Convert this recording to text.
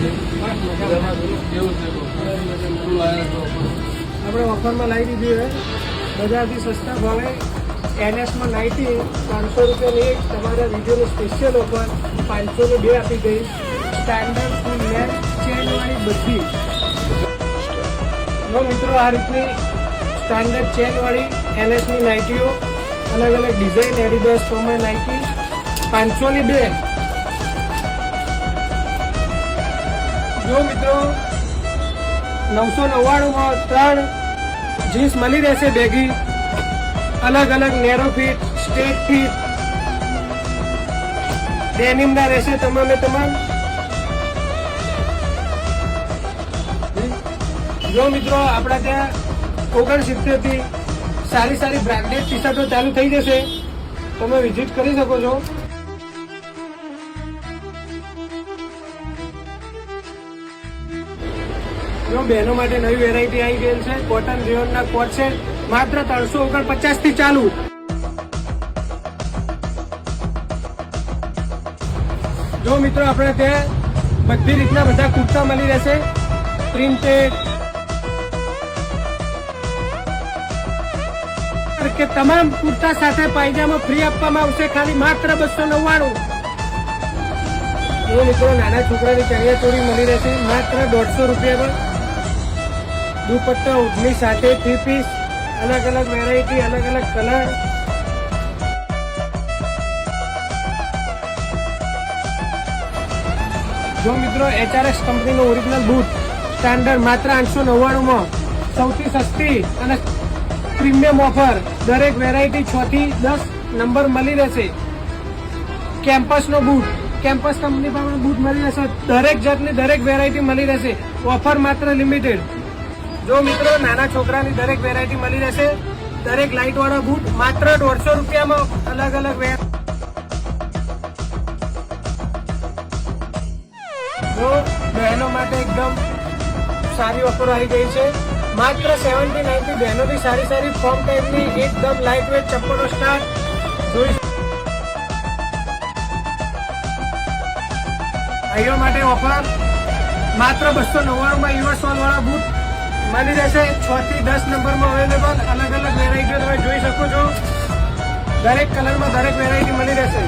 આપણે ઓફરમાં લાવી દીધી છે બજારથી સસ્તા ભાવે એનએસમાં નાઇટી પાંચસો રૂપિયાની એક. તમારા વિડીયોની સ્પેશિયલ ઓફર પાંચસોની બે આપી ગઈ. સ્ટાન્ડર્ડ ફૂલ લેન્થ ચેનવાળી બધી. જો મિત્રો આ રીતની સ્ટાન્ડર્ડ ચેનવાળી એનએસની નાઇટીઓ અલગ અલગ ડિઝાઇન એડિડાસ પ્રમાણે નાઇટી પાંચસોની બે. જો મિત્રો નવસો નવ્વાણુંમાં ત્રણ જીન્સ મળી રહેશે બેગી અલગ અલગ નેરો ફીટ, સ્ટેટ ફીટ. ડેનિમના રહેશે તમામે તમામ. જો મિત્રો, આપણા ત્યાં ઓગણસિત્તેર સિત્તેરથી સારી સારી બ્રાન્ડેડ ટી શર્ટો ચાલુ થઈ જશે. તમે વિઝિટ કરી શકો છો. જો બહેનો માટે નવી વેરાયટી આવી ગયેલ છે. કોટન રિયોનના કોટ છે. માત્ર ત્રણસો ઓગણપચાસથી ચાલુ. જો મિત્રો આપણે ત્યાં બધી રીતના બધા કુર્તા મળી રહેશે. પ્રિન્ટેડ કે તમામ કુર્તા સાથે પાયજામા ફ્રી આપવામાં આવશે. ખાલી માત્ર બસો નવ્વાણું. જો મિત્રો નાના છોકરાની ચણિયા ચોળી મળી રહેશે, માત્ર દોઢસો રૂપિયામાં. દુપટ્ટા ઉડની સાથે થ્રી પીસ અલગ અલગ વેરાયટી અલગ અલગ કલર જો મિત્રો એચઆરએસ કંપનીનો ઓરિજિનલ બૂટ સ્ટાન્ડર્ડ માત્ર આઠસો નવ્વાણુંમાં, સૌથી સસ્તી અને પ્રીમિયમ ઓફર દરેક વેરાયટી છ થી દસ નંબર મળી રહેશે. કેમ્પસનો બૂટ કેમ્પસ કંપની પાસે બૂટ મળી રહેશે. દરેક જાતની દરેક વેરાયટી મળી રહેશે. ઓફર માત્ર લિમિટેડ જો મિત્રો નાના છોકરાની દરેક વેરાયટી મળી રહેશે. દરેક લાઇટ વાળા બૂટ માત્ર દોઢસો રૂપિયામાં અલગ અલગ જો બહેનો માટે એકદમ સારી ઓફર આવી ગઈ છે. માત્ર સેવન્ટી નાઇનથી બહેનોની સારી સારી ફોર્મ ટાઈપની એકદમ લાઇટ વેટ ચપ્પલો સ્ટાર્ટ જોઈ ભાઈઓ માટે ઓફર માત્ર બસો નવ્વાણુંમાં યુવા સોલ વાળા બૂટ મળી રહેશે, છ થી દસ નંબરમાં અવેલેબલ અલગ અલગ વેરાયટીઓ તમે જોઈ શકો છો. દરેક કલરમાં દરેક વેરાયટી મળી રહેશે.